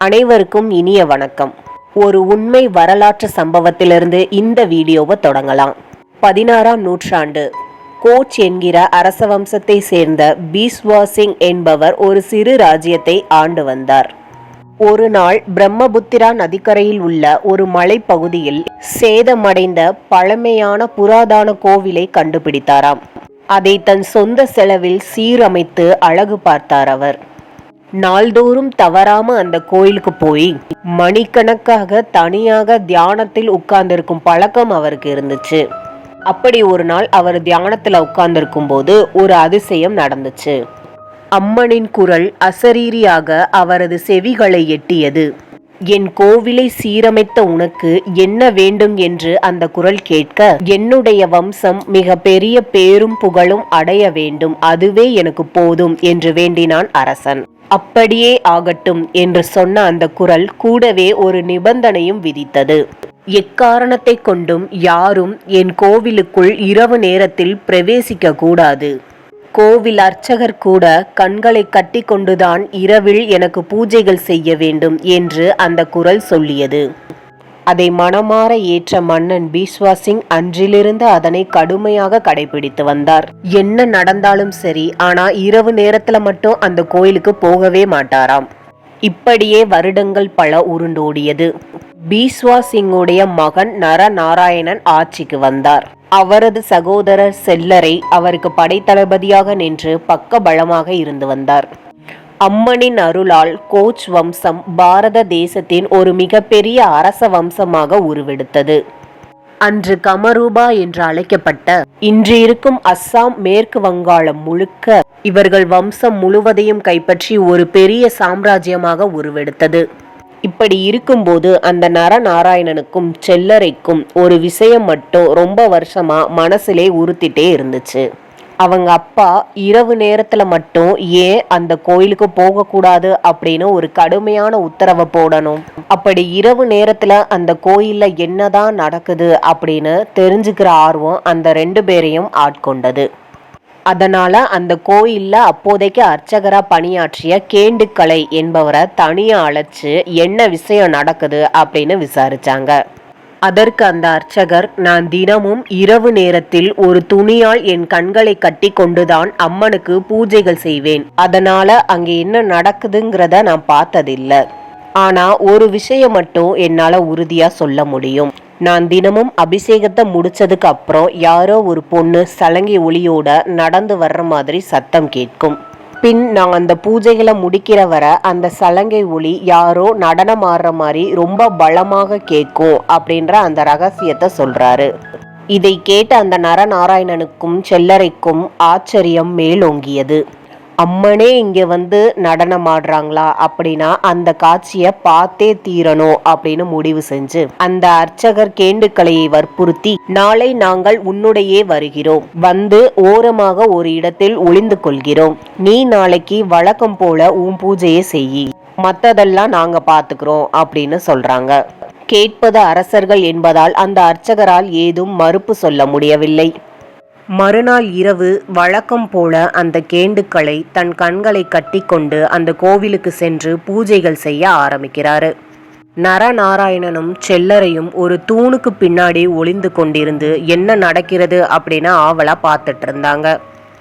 அனைவருக்கும் இனிய வணக்கம். ஒரு உண்மை வரலாற்று சம்பவத்திலிருந்து இந்த வீடியோவை தொடங்கலாம். பதினாறாம் நூற்றாண்டு. கோச் என்கிற அரச வம்சத்தை சேர்ந்த பீஸ்வாசிங் என்பவர் ஒரு சிறு ராஜ்யத்தை ஆண்டு வந்தார். ஒரு நாள் பிரம்மபுத்திரா நதிக்கரையில் உள்ள ஒரு மலைப்பகுதியில் சேதமடைந்த பழமையான புராதான கோவிலை கண்டுபிடித்தாராம். அதை தன் சொந்த செலவில் சீரமைத்து அழகு பார்த்தார் அவர். நாள்தோறும் தவறாம அந்த கோயிலுக்கு போய் மணிக்கணக்காக தனியாக தியானத்தில் உட்கார்ந்திருக்கும் பழக்கம் அவருக்கு இருந்துச்சு. அப்படி ஒரு நாள் அவர் தியானத்துல உட்கார்ந்திருக்கும் போது ஒரு அதிசயம் நடந்துச்சு. அம்மனின் குரல் அசரீரியாக அவரது செவிகளை எட்டியது. என் கோவிலை சீரமைத்த உனக்கு என்ன வேண்டும்? என்று அந்த குரல் கேட்க என்னுடைய வம்சம் மிக பெரிய பேரும் புகழும் அடைய வேண்டும். அதுவே எனக்கு போதும் என்று வேண்டினான் அரசன். அப்படியே ஆகட்டும் என்று சொன்ன அந்த குரல் கூடவே ஒரு நிபந்தனையும் விதித்தது. எக்காரணத்தை கொண்டும் யாரும் என் கோவிலுக்குள் இரவு நேரத்தில் பிரவேசிக்க கூடாது. கோவில் அர்ச்சகர் கூட கண்களை கட்டி கொண்டுதான் இரவில் எனக்கு பூஜைகள் செய்ய வேண்டும் என்று அந்த குரல் சொல்லியது. அதை மனமாற ஏற்ற மன்னன் பீஸ்வாசிங் அன்றிலிருந்து அதனை கடுமையாக கடைபிடித்து வந்தார். என்ன நடந்தாலும் சரி ஆனா இரவு நேரத்துல மட்டும் அந்த கோயிலுக்கு போகவே மாட்டாராம். இப்படியே வருடங்கள் பல உருண்டோடியது. பீஸ்வா சிங்குடைய மகன் நரநாராயணன் ஆட்சிக்கு வந்தார். அவரது சகோதரர் செல்லரை அவருக்கு படைத்தளபதியாக நின்று பக்க பலமாக இருந்து வந்தார். அம்மனின் அருளால் கோச் வம்சம் பாரத தேசத்தின் ஒரு மிகப்பெரிய அரச வம்சமாக உருவெடுத்தது. அன்று கமரூபா என்று அழைக்கப்பட்ட இன்று இருக்கும் அஸ்ஸாம் மேற்கு வங்காளம் முழுக்க இவர்கள் வம்சம் முழுவதையும் கைப்பற்றி ஒரு பெரிய சாம்ராஜ்யமாக உருவெடுத்தது. இப்படி இருக்கும்போது அந்த நரநாராயணனுக்கும் செல்லரைக்கும் ஒரு விஷயம் மட்டும் ரொம்ப வருஷமா மனசிலே உறுத்திட்டே இருந்துச்சு. அவங்க அப்பா இரவு நேரத்துல மட்டும் ஏன் அந்த கோயிலுக்கு போகக்கூடாது அப்படின்னு ஒரு கடுமையான உத்தரவை போடணும். அப்படி இரவு நேரத்துல அந்த கோயில்ல என்னதான் நடக்குது அப்படின்னு தெரிஞ்சுக்கிற ஆர்வம் அந்த ரெண்டு பேரையும் ஆட்கொண்டது. அதனால அந்த கோயிலில் அப்போதைக்கு அர்ச்சகராக பணியாற்றிய கேண்டுக்கலை என்பவரை தனியாக அழைச்சி என்ன விஷயம் நடக்குது அப்படின்னு விசாரிச்சாங்க. அதற்கு அந்த அர்ச்சகர் நான் தினமும் இரவு நேரத்தில் ஒரு துணியால் என் கண்களை கட்டி கொண்டுதான் அம்மனுக்கு பூஜைகள் செய்வேன். அதனால அங்கே என்ன நடக்குதுங்கிறத நான் பார்த்ததில்ல. ஆனா ஒரு விஷயம் மட்டும் என்னால உறுதியா சொல்ல முடியும். நான் தினமும் அபிஷேகத்தை முடிச்சதுக்கு அப்புறம் யாரோ ஒரு பொண்ணு சலங்கை ஒளியோட நடந்து வர்ற மாதிரி சத்தம் கேட்கும். பின் நான் அந்த பூஜைகளை முடிக்கிற வர அந்த சலங்கை ஒளி யாரோ நடனம் ஆடுற மாதிரி ரொம்ப பலமாக கேட்கும் அப்படின்ற அந்த ரகசியத்தை சொல்றாரு. இதை கேட்ட அந்த நரநாராயணனுக்கும் செல்லரைக்கும் ஆச்சரியம் மேலோங்கியது. அம்மனே இங்கே வந்து நடனம் ஆடுறாங்களா அப்படின்னா அந்த காட்சியை பார்த்தே தீரணும் அப்படின்னு முடிவு செஞ்சு அந்த அர்ச்சகர் கேண்டுக்கலையை வற்புறுத்தி நாளை நாங்கள் உன்னுடையே வருகிறோம். வந்து ஓரமாக ஒரு இடத்தில் ஒளிந்து கொள்கிறோம். நீ நாளைக்கு வழக்கம் போல உன் பூஜையை செய்யி. மற்றதெல்லாம் நாங்க பாத்துக்கிறோம் அப்படின்னு சொல்றாங்க. கேட்பது அரசர்கள் என்பதால் அந்த அர்ச்சகரால் ஏதும் மறுப்பு சொல்ல முடியவில்லை. மறுநாள் இரவு வழக்கம் போல அந்த கேண்டுக்களை தன் கண்களை கட்டிக்கொண்டு அந்த கோவிலுக்கு சென்று பூஜைகள் செய்ய ஆரம்பிக்கிறாரு. நரநாராயணனும் செல்லரையும் ஒரு தூணுக்கு பின்னாடி ஒளிந்து கொண்டிருந்து என்ன நடக்கிறது அப்படின்னு ஆவலா பார்த்துட்டு இருந்தாங்க.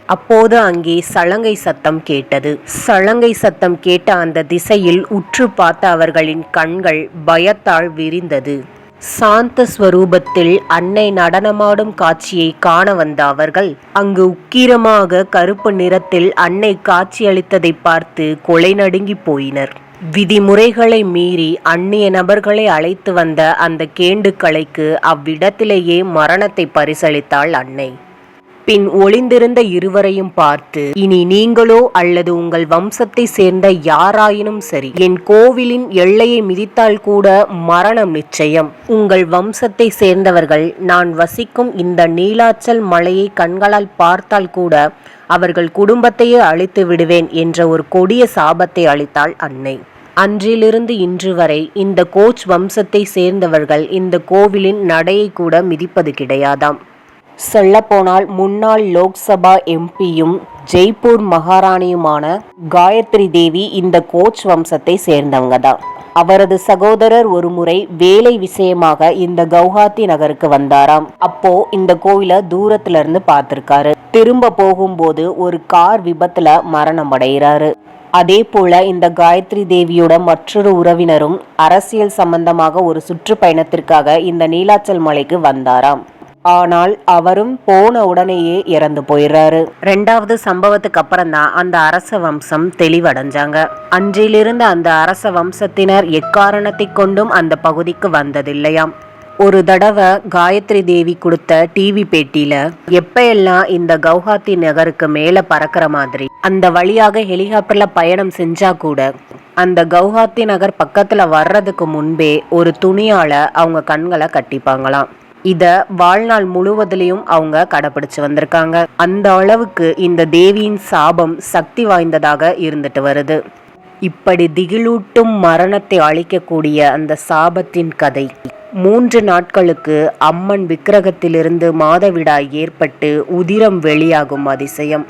அப்போது அங்கே சலங்கை சத்தம் கேட்டது. சலங்கை சத்தம் கேட்ட அந்த திசையில் உற்று பார்த்த அவர்களின் கண்கள் பயத்தால் விரிந்தது. சாந்த ஸ்வரூபத்தில் அன்னை நடனமாடும் காட்சியை காண வந்த அவர்கள் அங்கு உக்கிரமாக கருப்பு நிறத்தில் அன்னை காட்சியளித்ததை பார்த்து கொலை நடுங்கி போயினர். விதிமுறைகளை மீறி அந்நிய நபர்களை அழைத்து வந்த அந்த கேண்டுக்கலைக்கு அவ்விடத்திலேயே மரணத்தை பரிசளித்தாள் அன்னை. பின் ஒளிந்திருந்த இருவரையும் பார்த்து இனி நீங்களோ அல்லது உங்கள் வம்சத்தை சேர்ந்த யாராயினும் சரி என் கோவிலின் எல்லையை மிதித்தால் கூட மரணம் நிச்சயம். உங்கள் வம்சத்தை சேர்ந்தவர்கள் நான் வசிக்கும் இந்த நீலாச்சல் மலையை கண்களால் பார்த்தால் கூட அவர்கள் குடும்பத்தையே அழித்து விடுவேன் என்ற ஒரு கொடிய சாபத்தை அளித்தாள் அன்னை. அன்றிலிருந்து இன்று வரை இந்த கோச் வம்சத்தை சேர்ந்தவர்கள் இந்த கோவிலின் நடையை கூட மிதிப்பது கிடையாதாம். சொல்லப்போனால் முன்னாள் லோக்சபா எம்பியும் ஜெய்ப்பூர் மகாராணியுமான காயத்ரி தேவி இந்த கோச் வம்சத்தை சேர்ந்தவங்க தான் அவரது சகோதரர் ஒரு முறை வேலை விஷயமாக இந்த கவுஹாத்தி நகருக்கு வந்தாராம். அப்போ இந்த கோயில தூரத்துல இருந்து பார்த்திருக்காரு. திரும்ப போகும்போது ஒரு கார் விபத்துல மரணம் அடைகிறாரு. அதே போல இந்த காயத்ரி தேவியோட மற்றொரு உறவினரும் அரசியல் சம்பந்தமாக ஒரு சுற்றுப்பயணத்திற்காக இந்த நீலாச்சல் மலைக்கு வந்தாராம். ஆனால் அவரும் போன உடனேயே இறந்து போயிடுறாரு ரெண்டாவது சம்பவத்துக்கு அப்புறம் தான் அந்த அரச வம்சம் தெளிவடைஞ்சாங்க. அன்றிலிருந்து அந்த அரச வம்சத்தினர் எக்காரணத்தை கொண்டும் அந்த பகுதிக்கு வந்ததில்லையாம். ஒரு தடவை காயத்ரி தேவி கொடுத்த டிவி பேட்டியில எப்ப எல்லாம் இந்த கவுஹாத்தி நகருக்கு மேல பறக்கிற மாதிரி அந்த வழியாக ஹெலிகாப்டர்ல பயணம் செஞ்சா கூட அந்த கவுஹாத்தி நகர் பக்கத்துல வர்றதுக்கு முன்பே ஒரு துணியால அவங்க கண்களை கட்டிப்பாங்களாம். இதை வாழ்நாள் முழுவதிலையும் அவங்க கடைபிடிச்சு வந்திருக்காங்க. அந்த அளவுக்கு இந்த தேவியின் சாபம் சக்தி வாய்ந்ததாக இருந்துட்டு வருது. இப்படி திகிலூட்டும் மரணத்தை அழிக்கக்கூடிய அந்த சாபத்தின் கதை. மூன்று நாட்களுக்கு அம்மன் விக்கிரகத்திலிருந்து மாதவிடாய் ஏற்பட்டு உதிரம் வெளியாகும் அதிசயம்.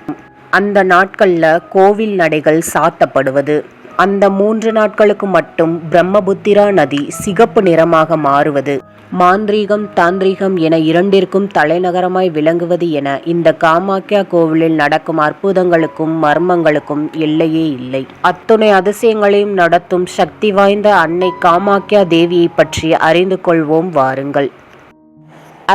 அந்த நாட்களில் கோவில் நடைகள் சாத்தப்படுவது. அந்த மூன்று நாட்களுக்கு மட்டும் பிரம்மபுத்திரா நதி சிகப்பு நிறமாக மாறுவது. மாந்திரீகம் தாந்திரீகம் என இரண்டிற்கும் தலைநகரமாய் விளங்குவது என இந்த காமாக்கியா கோவிலில் நடக்கும் அற்புதங்களுக்கும் மர்மங்களுக்கும் எல்லையே இல்லை. அத்துணை அதிசயங்களையும் நடத்தும் சக்தி வாய்ந்த அன்னை காமாக்கியா தேவியை பற்றி அறிந்து கொள்வோம் வாருங்கள்.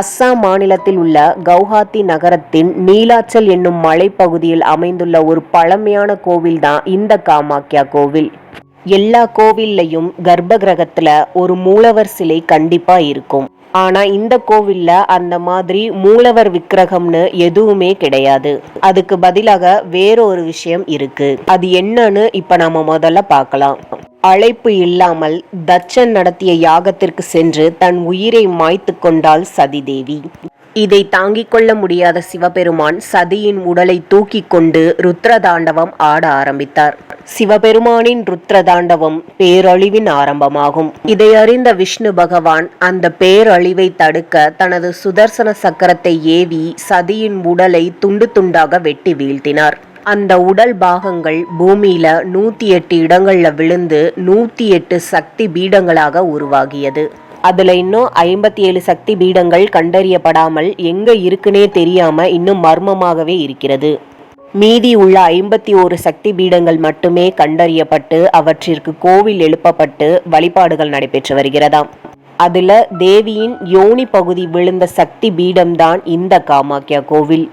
அஸ்ஸாம் மாநிலத்தில் உள்ள கவுஹாத்தி நகரத்தின் நீலாச்சல் என்னும் மலைப்பகுதியில் அமைந்துள்ள ஒரு பழமையான கோவில் தான் இந்த காமாக்கியா கோவில். எல்லா கோவில்லையும் கர்ப்ப கிரகத்துல ஒரு மூலவர் சிலை கண்டிப்பா இருக்கும். ஆனா இந்த கோவில்ல அந்த மாதிரி மூலவர் விக்கிரகம்னு எதுவுமே கிடையாது. அதுக்கு பதிலாக வேற ஒரு விஷயம் இருக்கு. அது என்னன்னு இப்ப நாம முதல்ல பார்க்கலாம். அழைப்பு இல்லாமல் தச்சன் நடத்திய யாகத்திற்கு சென்று தன் உயிரை மாய்த்து கொண்டாள் சதிதேவி. இதை தாங்கிக் கொள்ள முடியாத சிவபெருமான் சதியின் உடலை தூக்கி கொண்டு ருத்ரதாண்டவம் ஆட ஆரம்பித்தார். சிவபெருமானின் ருத்ரதாண்டவம் பேரழிவின் ஆரம்பமாகும். இதை அறிந்த விஷ்ணு பகவான் அந்த பேரழிவை தடுக்க தனது சுதர்சன சக்கரத்தை ஏவி சதியின் உடலை துண்டு துண்டாக வெட்டி வீழ்த்தினார். அந்த உடல் பாகங்கள் பூமியில நூத்தி எட்டு இடங்கள்ல விழுந்து நூத்தி எட்டு சக்தி பீடங்களாக உருவாகியது. அதுல இன்னும் ஐம்பத்தி ஏழு சக்தி பீடங்கள் கண்டறியப்படாமல் எங்க இருக்குன்னே தெரியாம இன்னும் மர்மமாகவே இருக்கிறது. மீதி உள்ள ஐம்பத்தி ஓரு சக்தி பீடங்கள் மட்டுமே கண்டறியப்பட்டு அவற்றிற்கு கோவில் எழுப்பப்பட்டு வழிபாடுகள் நடைபெற்று வருகிறதாம். அதுல தேவியின் யோனி பகுதி விழுந்த சக்தி பீடம்தான் இந்த காமாக்கியா கோவில்.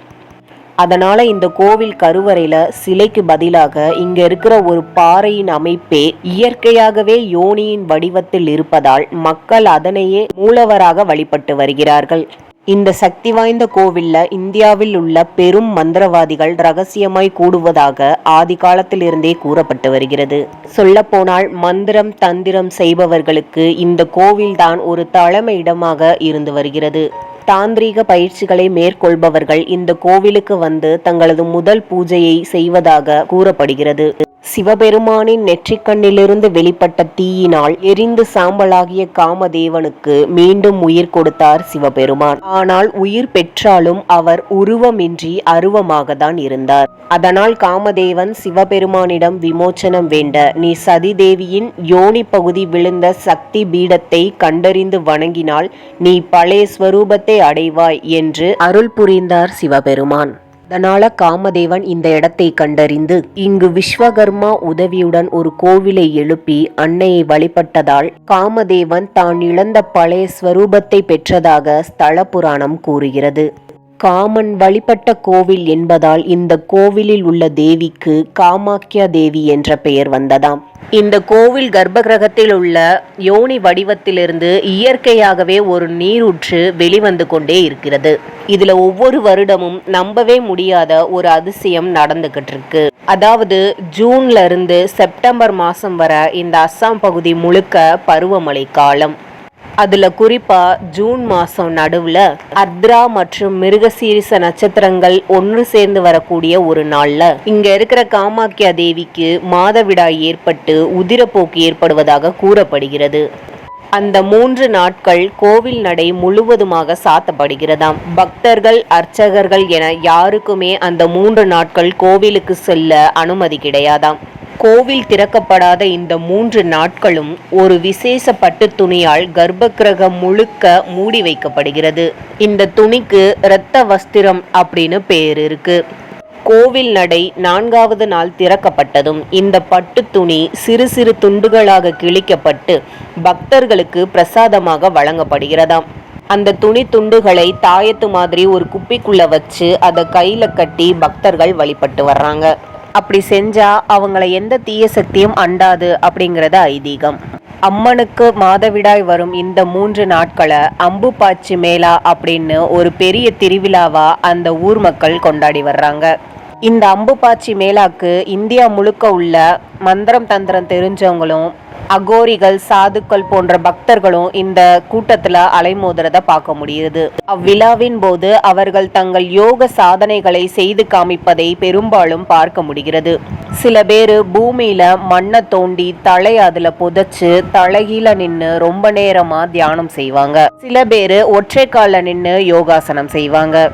அதனால இந்த கோவில் கருவறையில சிலைக்கு பதிலாக இங்க இருக்கிற ஒரு பாறையின் அமைப்பே இயற்கையாகவே யோனியின் வடிவத்தில் இருப்பதால் மக்கள் அதனையே மூலவராக வழிபட்டு வருகிறார்கள். இந்த சக்தி வாய்ந்த கோவில்ல இந்தியாவில் உள்ள பெரும் மந்திரவாதிகள் ரகசியமாய் கூடுவதாக ஆதி காலத்திலிருந்தே கூறப்பட்டு வருகிறது. சொல்லப்போனால் மந்திரம் தந்திரம் செய்பவர்களுக்கு இந்த கோவில்தான் ஒரு தலைமை இடமாக இருந்து வருகிறது. தாந்திரீக பயிற்சிகளை மேற்கொள்பவர்கள் இந்த கோவிலுக்கு வந்து தங்களது முதல் பூஜையை செய்வதாக கூறப்படுகிறது. சிவபெருமானின் நெற்றிக்கண்ணிலிருந்து வெளிப்பட்ட தீயினால் எரிந்து சாம்பலாகிய காமதேவனுக்கு மீண்டும் உயிர் கொடுத்தார் சிவபெருமான். ஆனால் உயிர் பெற்றாலும் அவர் உருவமின்றி அருவமாக தான் இருந்தார். அதனால் காமதேவன் சிவபெருமானிடம் விமோச்சனம் வேண்ட நீ சதிதேவியின் யோனி பகுதி விழுந்த சக்தி பீடத்தை கண்டறிந்து வணங்கினால் நீ பழைய ஸ்வரூபத்தை அடைவாய் என்று அருள் புரிந்தார் சிவபெருமான். அதனால காமதேவன் இந்த இடத்தை கண்டறிந்து இங்கு விஸ்வகர்மா உதவியுடன் ஒரு கோவிலை எழுப்பி அன்னையை வழிபட்டதால் காமதேவன் தான் இழந்த பழைய ஸ்வரூபத்தை பெற்றதாக ஸ்தல புராணம் கூறுகிறது. காமன் வழிபட்ட கோவில் என்பதால் இந்த கோவிலில் உள்ள தேவிக்கு காமாக்கியா தேவி என்ற பெயர் வந்ததாம். இந்த கோவில் கர்ப்பகிரகத்தில் உள்ள யோனி வடிவத்திலிருந்து இயற்கையாகவே ஒரு நீரூற்று வெளிவந்து கொண்டே இருக்கிறது. இதுல ஒவ்வொரு வருடமும் நம்பவே முடியாத ஒரு அதிசயம் நடந்துகிட்டு இருக்கு அதாவது ஜூன்ல இருந்து செப்டம்பர் மாசம் வர இந்த அஸ்ஸாம் பகுதி முழுக்க பருவமழை காலம். அதில் குறிப்பாக ஜூன் மாதம் நடுவில் அத்ரா மற்றும் மிருகசீரிச நட்சத்திரங்கள் ஒன்று சேர்ந்து வரக்கூடிய ஒரு நாளில் இங்கே இருக்கிற காமாக்கியா தேவிக்கு மாதவிடாய் ஏற்பட்டு உதிரப்போக்கு ஏற்படுவதாக கூறப்படுகிறது. அந்த மூன்று நாட்கள் கோவில் நடை முழுவதுமாக சாத்தப்படுகிறதாம். பக்தர்கள் அர்ச்சகர்கள் என யாருக்குமே அந்த மூன்று நாட்கள் கோவிலுக்கு செல்ல அனுமதி கிடையாதாம். கோவில் திறக்கப்படாத இந்த மூன்று நாட்களும் ஒரு விசேஷ பட்டு துணியால் கர்ப்பகிரகம் முழுக்க மூடி வைக்கப்படுகிறது. இந்த துணிக்கு இரத்த வஸ்திரம் அப்படின்னு பேர் இருக்கு. கோவில் நடை நான்காவது நாள் திறக்கப்பட்டதும் இந்த பட்டு துணி சிறு சிறு துண்டுகளாக கிழிக்கப்பட்டு பக்தர்களுக்கு பிரசாதமாக வழங்கப்படுகிறதாம். அந்த துணி துண்டுகளை தாயத்து மாதிரி ஒரு குப்பிக்குள்ள வச்சு அதை கையில கட்டி பக்தர்கள் வழிபட்டு வர்றாங்க. அப்படி செஞ்சா அவங்கள எந்த தீய சக்தியும் அண்டாது அப்படிங்கிறது ஐதீகம். அம்மனுக்கு மாதவிடாய் வரும் இந்த மூன்று நாட்களை அம்பு பாச்சி மேளா அப்படின்னு ஒரு பெரிய திருவிழாவா அந்த ஊர் மக்கள் கொண்டாடி வர்றாங்க. இந்த அம்புபாச்சி மேளாக்கு இந்தியா முழுக்க உள்ள மந்திரம் தந்திரம் தெரிஞ்சவங்களும் அகோரிகள் சாதுக்கள் போன்ற பக்தர்களும் இந்த கூட்டத்துல அலைமோதுறத பார்க்க முடியுது. அவ்விழாவின் போது அவர்கள் தங்கள் யோக சாதனைகளை செய்து காமிப்பதை பெரும்பாலும் பார்க்க முடிகிறது. சில பேர் பூமியில மண்ணை தோண்டி தலை அதுல புதைச்சு தலைகீழ நின்னு ரொம்ப நேரமா தியானம் செய்வாங்க. சில பேர் ஒற்றை கால நின்னு யோகாசனம் செய்வாங்க.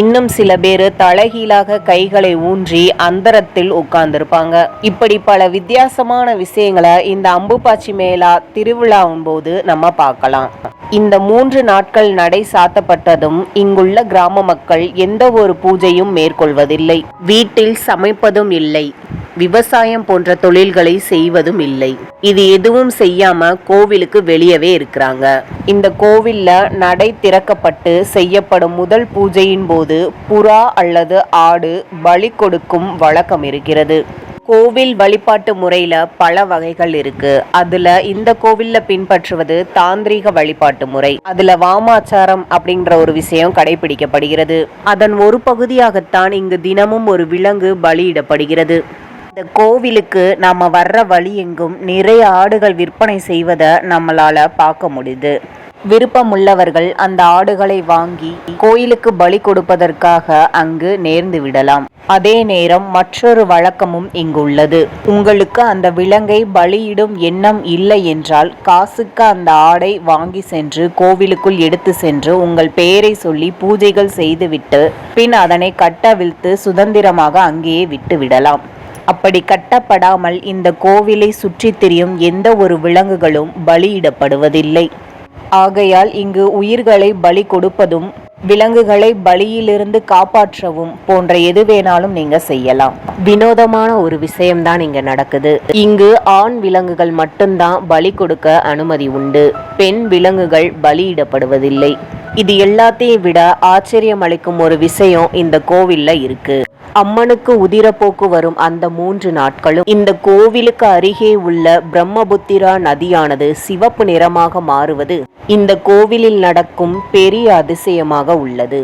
இன்னும் சில பேர் தலைகீழாக கைகளை ஊன்றி அந்தரத்தில் உட்கார்ந்திருப்பாங்க. இப்படி பல வித்தியாசமான விஷயங்களை இந்த அம்புபாச்சி மேளா திருவிழாவும் போது நம்ம பார்க்கலாம். இந்த மூன்று நாட்கள் நடை சாத்தப்பட்டதும் இங்குள்ள கிராம மக்கள் எந்த ஒரு பூஜையும் மேற்கொள்வதில்லை. வீட்டில் சமைப்பதும் இல்லை. விவசாயம் போன்ற தொழில்களை செய்வதும் இல்லை. இது எதுவும் செய்யாம கோவிலுக்கு வெளியவே இருக்கிறாங்க. இந்த கோவில்ல நடை திறக்கப்பட்டு செய்யப்படும் முதல் பூஜையின் போது புறா அல்லது ஆடு பலி கொடுக்கும் வழக்கம் இருக்கிறது. கோவில் வழிபாட்டு முறையில பல வகைகள் இருக்கு. அதுல இந்த கோவில்ல பின்பற்றுவது தாந்திரீக வழிபாட்டு முறை. அதுல வாமாச்சாரம் அப்படின்ற ஒரு விஷயம் கடைபிடிக்கப்படுகிறது. அதன் ஒரு பகுதியாகத்தான் இங்கு தினமும் ஒரு விலங்கு பலியிடப்படுகிறது. இந்த கோவிலுக்கு நாம வர்ற வழி எங்கும் நிறைய ஆடுகள் விற்பனை செய்வதை நம்மளால பார்க்க முடியுது. விருப்பமுள்ளவர்கள் அந்த ஆடுகளை வாங்கி கோயிலுக்கு பலி கொடுப்பதற்காக அங்கு நேர்ந்து விடலாம். அதே நேரம் மற்றொரு வழக்கமும் இங்குள்ளது உங்களுக்கு அந்த விலங்கை பலியிடும் எண்ணம் இல்லை என்றால் காசுக்கு அந்த ஆடை வாங்கி சென்று கோவிலுக்குள் எடுத்து சென்று உங்கள் பெயரை சொல்லி பூஜைகள் செய்துவிட்டு பின் அதனை கட்டவிழ்த்து சுதந்திரமாக அங்கேயே விட்டு விடலாம். அப்படி கட்டப்படாமல் இந்த கோவிலை சுற்றித் திரியும் எந்த ஒரு விலங்குகளும் பலியிடப்படுவதில்லை. ஆகையால் இங்கு உயிர்களை பலி கொடுப்பதும் விலங்குகளை பலியிலிருந்து காப்பாற்றவும் போன்ற எது வேணாலும் நீங்க செய்யலாம். வினோதமான ஒரு விஷயம்தான் இங்க நடக்குது. இங்கு ஆண் விலங்குகள் மட்டும்தான் பலி கொடுக்க அனுமதி உண்டு. பெண் விலங்குகள் பலியிடப்படுவதில்லை. இது எல்லாத்தையும் விட ஆச்சரியம் அளிக்கும் ஒரு விஷயம் இந்த கோவில்ல இருக்கு. அம்மனுக்கு உதிரப்போக்கு வரும் அந்த மூன்று நாட்களும். இந்த கோவிலுக்கு அருகே உள்ள பிரம்மபுத்திரா நதியானது சிவப்பு நிறமாக மாறுவது இந்த கோவிலில் நடக்கும் பெரிய அதிசயமாக உள்ளது.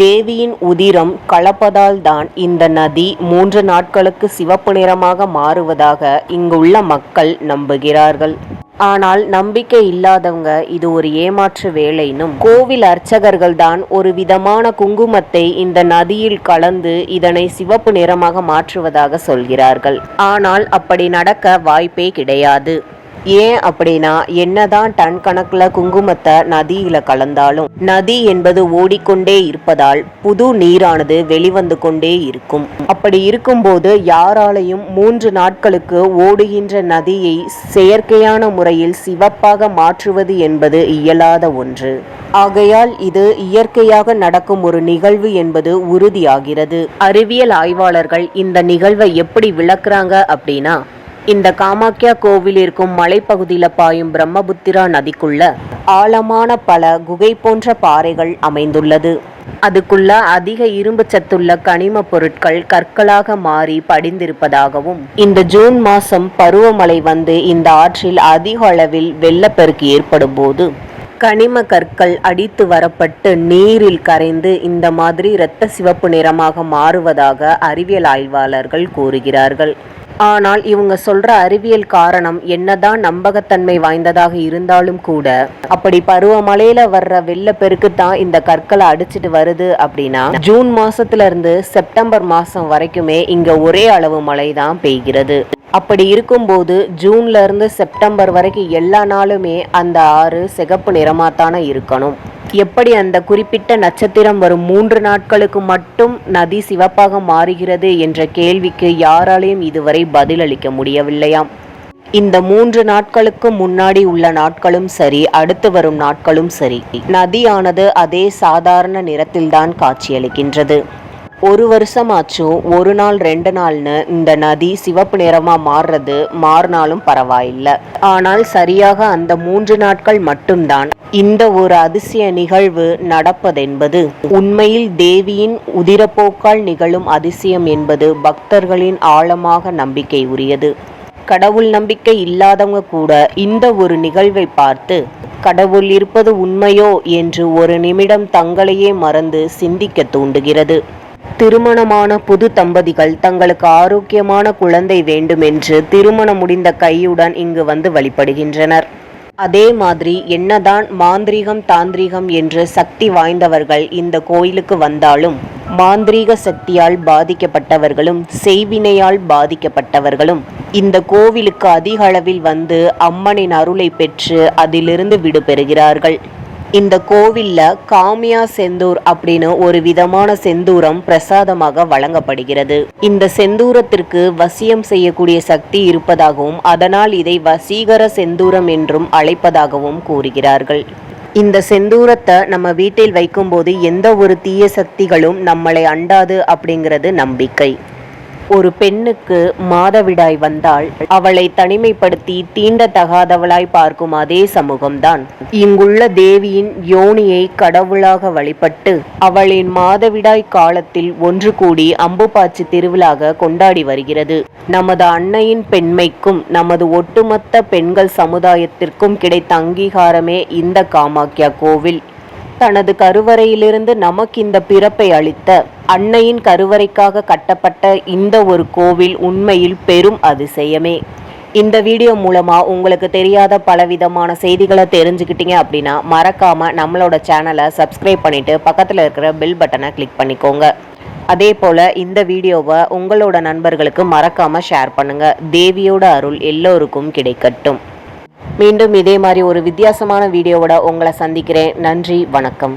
தேவியின் உதிரம் கலப்பதால் தான் இந்த நதி மூன்று நாட்களுக்கு சிவப்பு நிறமாக மாறுவதாக இங்குள்ள மக்கள் நம்புகிறார்கள். ஆனால் நம்பிக்கை இல்லாதவங்க இது ஒரு ஏமாற்று வேலைனும் கோவில் அர்ச்சகர்கள் தான் ஒரு விதமான குங்குமத்தை இந்த நதியில் கலந்து இதனை சிவப்பு நிறமாக மாற்றுவதாக சொல்கிறார்கள். ஆனால் அப்படி நடக்க வாய்ப்பே கிடையாது. ஏன் அப்படின்னா என்னதான் டன் கணக்கில் குங்குமத்தை நதியில கலந்தாலும் நதி என்பது ஓடிக்கொண்டே இருப்பதால் புது நீரானது வெளிவந்து கொண்டே இருக்கும். அப்படி இருக்கும்போது யாராலையும் மூன்று நாட்களுக்கு ஓடுகின்ற நதியை செயற்கையான முறையில் சிவப்பாக மாற்றுவது என்பது இயலாத ஒன்று. ஆகையால் இது இயற்கையாக நடக்கும் ஒரு நிகழ்வு என்பது உறுதியாகிறது. அறிவியல் ஆய்வாளர்கள் இந்த நிகழ்வை எப்படி விளக்குறாங்க அப்படின்னா இந்த காமாக்கியா கோவில் இருக்கும் மலைப்பகுதியில் பாயும் பிரம்மபுத்திரா நதிக்குள்ள ஆழமான பல குகை போன்ற பாறைகள் அமைந்துள்ளது. அதுக்குள்ள அதிக இரும்பு சத்துள்ள கனிம பொருட்கள் கற்களாக மாறி படிந்திருப்பதாகவும் இந்த ஜூன் மாசம் பருவமழை வந்து இந்த ஆற்றில் அதிக அளவில் வெள்ளப்பெருக்கு ஏற்படும் போது கனிம கற்கள் அடித்து வரப்பட்டு நீரில் கரைந்து இந்த மாதிரி இரத்த சிவப்பு நிறமாக மாறுவதாக அறிவியல் ஆய்வாளர்கள் கூறுகிறார்கள். ஆனால் இவங்க சொல்ற அறிவியல் காரணம் என்னதான் நம்பகத்தன்மை வாய்ந்ததாக இருந்தாலும் கூட அப்படி பருவமழையில வர்ற வெள்ளப்பெருக்கு தான் இந்த கற்களை அடிச்சிட்டு வருது அப்படின்னா ஜூன் மாசத்துல இருந்து செப்டம்பர் மாசம் வரைக்குமே இங்க ஒரே அளவு மழை தான் பெய்கிறது. அப்படி இருக்கும்போது ஜூன்ல இருந்து செப்டம்பர் வரைக்கும் எல்லா நாளுமே அந்த ஆறு சிகப்பு நிறமாத்தான இருக்கணும். எப்படி அந்த குறிப்பிட்ட நட்சத்திரம் வரும் மூன்று நாட்களுக்கு மட்டும் நதி சிவப்பாக மாறுகிறது என்ற கேள்விக்கு யாராலையும் இதுவரை பதிலளிக்க முடியவில்லையாம். இந்த மூன்று நாட்களுக்கு முன்னாடி உள்ள நாட்களும் சரி அடுத்து வரும் நாட்களும் சரி. நதியானது அதே சாதாரண நிறத்தில்தான் காட்சியளிக்கின்றது. ஒரு வருஷமாச்சும் ஒரு நாள் ரெண்டு நாள்னு இந்த நதி சிவப்பு நிறமா மாறுறது மாறினாலும் பரவாயில்லை. ஆனால் சரியாக அந்த மூன்று நாட்கள் மட்டும்தான் இந்த ஒரு அதிசய நிகழ்வு நடப்பதென்பது. உண்மையில் தேவியின் உதிரப்போக்கால் நிகழும் அதிசயம் என்பது பக்தர்களின் ஆழமாக நம்பிக்கை உரியது கடவுள் நம்பிக்கை இல்லாதவங்க கூட இந்த ஒரு நிகழ்வை பார்த்து கடவுள் இருப்பது உண்மையோ? என்று ஒரு நிமிடம் தங்களையே மறந்து சிந்திக்க தூண்டுகிறது. திருமணமான புது தம்பதிகள் தங்களுக்கு ஆரோக்கியமான குழந்தை வேண்டுமென்று திருமணம் முடிந்த கையுடன் இங்கு வந்து வழிபடுகின்றனர். அதே மாதிரி என்னதான் மாந்திரீகம் தாந்திரீகம் என்று சக்தி வாய்ந்தவர்கள் இந்த கோயிலுக்கு வந்தாலும் மாந்திரீக சக்தியால் பாதிக்கப்பட்டவர்களும் செய்வினையால் பாதிக்கப்பட்டவர்களும் இந்த கோவிலுக்கு அதிக அளவில் வந்து அம்மனின் அருளை பெற்று அதிலிருந்து விடுபெறுகிறார்கள். இந்த கோவில்ல காமியா செந்தூர் அப்படின்னு ஒரு விதமான செந்தூரம் பிரசாதமாக வழங்கப்படுகிறது. இந்த செந்தூரத்திற்கு வசியம் செய்யக்கூடிய சக்தி இருப்பதாகவும் அதனால் இதை வசீகர செந்தூரம் என்றும் அழைப்பதாகவும் கூறுகிறார்கள். இந்த செந்தூரத்தை நம்ம வீட்டில் வைக்கும்போது எந்த ஒரு தீய சக்திகளும் நம்மளை அண்டாது அப்படிங்கிறது நம்பிக்கை. ஒரு பெண்ணுக்கு மாதவிடாய் வந்தால் அவளை தனிமைப்படுத்தி தீண்டத்தகாதவளாய் பார்க்கும் அதே சமூகம்தான். இங்குள்ள தேவியின் யோனியை கடவுளாக வழிபட்டு அவளின் மாதவிடாய் காலத்தில் ஒன்று கூடி அம்புபாச்சி திருவிழாக கொண்டாடி வருகிறது. நமது அன்னையின் பெண்மைக்கும் நமது ஒட்டுமொத்த பெண்கள் சமுதாயத்திற்கும் கிடைத்த அங்கீகாரமே இந்த காமாக்கியா கோவில். தனது கருவறையிலிருந்து நமக்கு இந்த பிறப்பை அளித்த அன்னையின் கருவறைக்காக கட்டப்பட்ட இந்த ஒரு கோவில் உண்மையில் பெரும் அதிசயமே. இந்த வீடியோ மூலமாக உங்களுக்கு தெரியாத பலவிதமான செய்திகளை தெரிஞ்சுக்கிட்டீங்க அப்படின்னா மறக்காமல் நம்மளோட சேனலை சப்ஸ்கிரைப் பண்ணிவிட்டு பக்கத்தில் இருக்கிற பெல் பட்டனை கிளிக் பண்ணிக்கோங்க. அதே போல் இந்த வீடியோவை உங்களோட நண்பர்களுக்கு மறக்காமல் ஷேர் பண்ணுங்கள் தேவியோட அருள் எல்லோருக்கும் கிடைக்கட்டும். மீண்டும் இதே மாதிரி ஒரு வித்தியாசமான வீடியோவோட உங்களை சந்திக்கிறேன். நன்றி வணக்கம்.